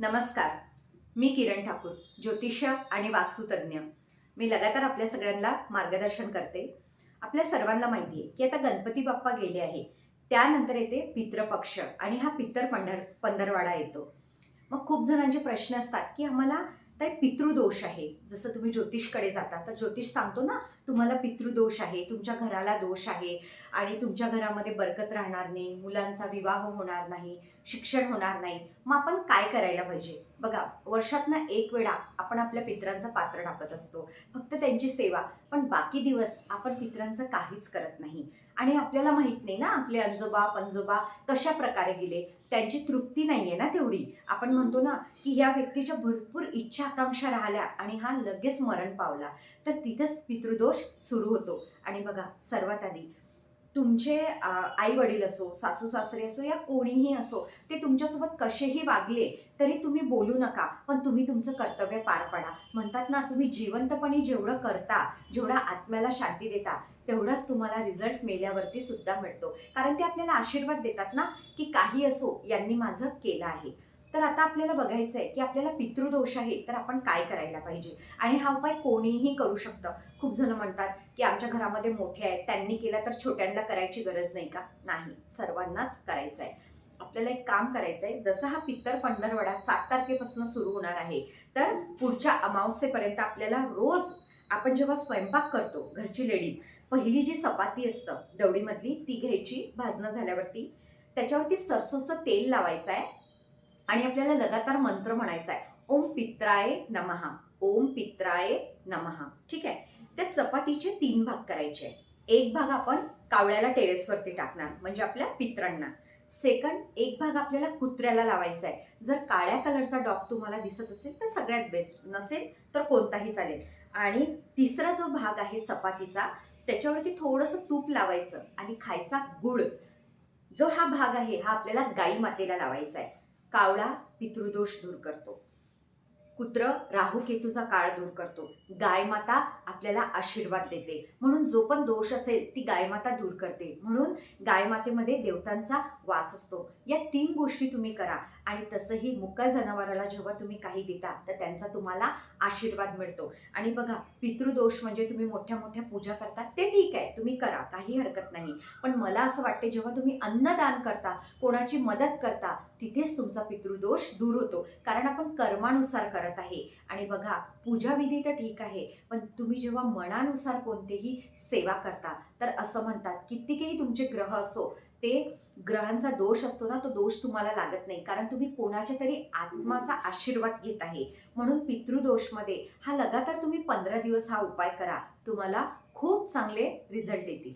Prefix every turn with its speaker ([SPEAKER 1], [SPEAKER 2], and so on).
[SPEAKER 1] नमस्कार. मी किरण ठाकूर ज्योतिष्य आणि वास्तुतज्ञ. मी लगातार आपल्या सगळ्यांना मार्गदर्शन करते. आपल्या सर्वांना माहिती आहे की आता गणपती बाप्पा गेले आहे. त्यानंतर येते पितृपक्ष आणि हा पितर पंढर पंधरवाडा येतो. मग खूप जणांचे प्रश्न असतात की आम्हाला तर पितृदोष आहे. जसं तुम्ही ज्योतिषकडे जाता तर ज्योतिष सांगतो ना तुम्हाला पितृदोष आहे तुमच्या घराला दोष आहे आणि तुमच्या घरामध्ये बरकत राहणार नाही मुलांचा विवाह होणार नाही शिक्षण होणार नाही. मग आपण काय करायला पाहिजे? बघा वर्षातनं एक वेळा आपण आपल्या पित्रांचं पात्र टाकत असतो. फक्त त्यांची सेवा. पण बाकी दिवस आपण पित्रांचं काहीच करत नाही. आणि आपल्याला माहीत नाही ना आपले अंजोबा पंजोबा कशा प्रकारे गेले? त्यांची तृप्ती नाहीये ना तेवढी. आपण म्हणतो ना की ह्या व्यक्तीच्या भरपूर इच्छा आकांक्षा राहिल्या आणि हा लगेच मरण पावला. तर तिथंच पितृदोष सुरू होतो. आणि बघा सर्वात आधी तुमचे आई वडील असो सासू सासरे असो या कोणीही असो ते तुमच्यासोबत कसेही वागले तरी तुम्ही बोलू नका पण तुम्ही तुमचं कर्तव्य पार पडा. म्हणतात ना तुम्ही जिवंतपणे जेवढं करता जेवढा आत्म्याला शांती देता तेवढाच तुम्हाला रिझल्ट मेल्यावरती सुद्धा मिळतो. कारण ते आपल्याला आशीर्वाद देतात ना की काही असो यांनी माझं केलं आहे. तर आता आपल्याला बघायचं आहे की आपल्याला पितृदोष आहे तर आपण काय करायला पाहिजे? आणि हा उपाय कोणीही करू शकतं. खूप जण म्हणतात की आमच्या घरामध्ये मोठे आहेत त्यांनी केला तर छोट्यांना करायची गरज नाही का? नाही सर्वांनाच करायचं आहे आपल्याला एक काम करायचं आहे जसं हा पित्तर पंधरवडा सात तारखेपासून सुरू होणार आहे तर पुढच्या अमावस्येपर्यंत आपल्याला रोज आपण जेव्हा स्वयंपाक करतो घरची लेडीज पहिली जी चपाती असतं दवडीमधली ती घ्यायची भाजणं झाल्यावरती त्याच्यावरती सरसोचं तेल लावायचं आहे आणि आपल्याला लगातार मंत्र म्हणायचा आहे ओम पित्राय नमहा. ओम पित्राय नमहा. ठीक आहे? त्या चपातीचे तीन भाग करायचे. एक भाग आपण कावळ्याला टेरेसवरती टाकणार म्हणजे आपल्या पित्रांना. सेकंड एक भाग आपल्याला कुत्र्याला लावायचा आहे जर काळ्या कलरचा डॉग तुम्हाला दिसत असेल तर सगळ्यात बेस्ट नसेल तर कोणताही चालेल. आणि तिसरा जो भाग आहे चपातीचा त्याच्यावरती थोडंसं तूप लावायचं आणि खायचा गुळ. जो हा भाग आहे हा आपल्याला गाई मातेला लावायचा आहे कावळा पितृदोष दूर करतो. कुत्र राहू केतूचा काळ दूर करतो. गायमाता आपल्याला आशीर्वाद देते. म्हणून जो पण दोष असेल ती गायमाता दूर करते. म्हणून गायमातेमध्ये देवतांचा वास असतो. या तीन गोष्टी तुम्ही करा. आणि तसंही मुक्या जनावराला जेव्हा तुम्ही काही देता तर त्यांचा तुम्हाला आशीर्वाद मिळतो. आणि बघा पितृदोष म्हणजे तुम्ही मोठ्या मोठ्या पूजा करता ते ठीक आहे. तुम्ही करा काही हरकत नाही. पण मला असं वाटते जेव्हा तुम्ही अन्नदान करता कोणाची मदत करता तिथेच तुमचा पितृदोष दूर होतो. कारण आपण कर्मानुसार करत आहे. आणि बघा पूजाविधी तर ठीक आहे पण तुम्ही जेव्हा मनानुसार कोणतेही सेवा करता तर असं म्हणतात कितीकही तुमचे ग्रह असो ते ग्रहांचा दोष असतो ना तो दोष तुम्हाला लागत नाही. कारण तुम्ही कोणाच्या तरी आत्माचा आशीर्वाद घेत आहे. म्हणून पितृदोषमध्ये हा लगातार तुम्ही पंधरा दिवस हा उपाय करा. तुम्हाला खूप चांगले रिझल्ट येतील.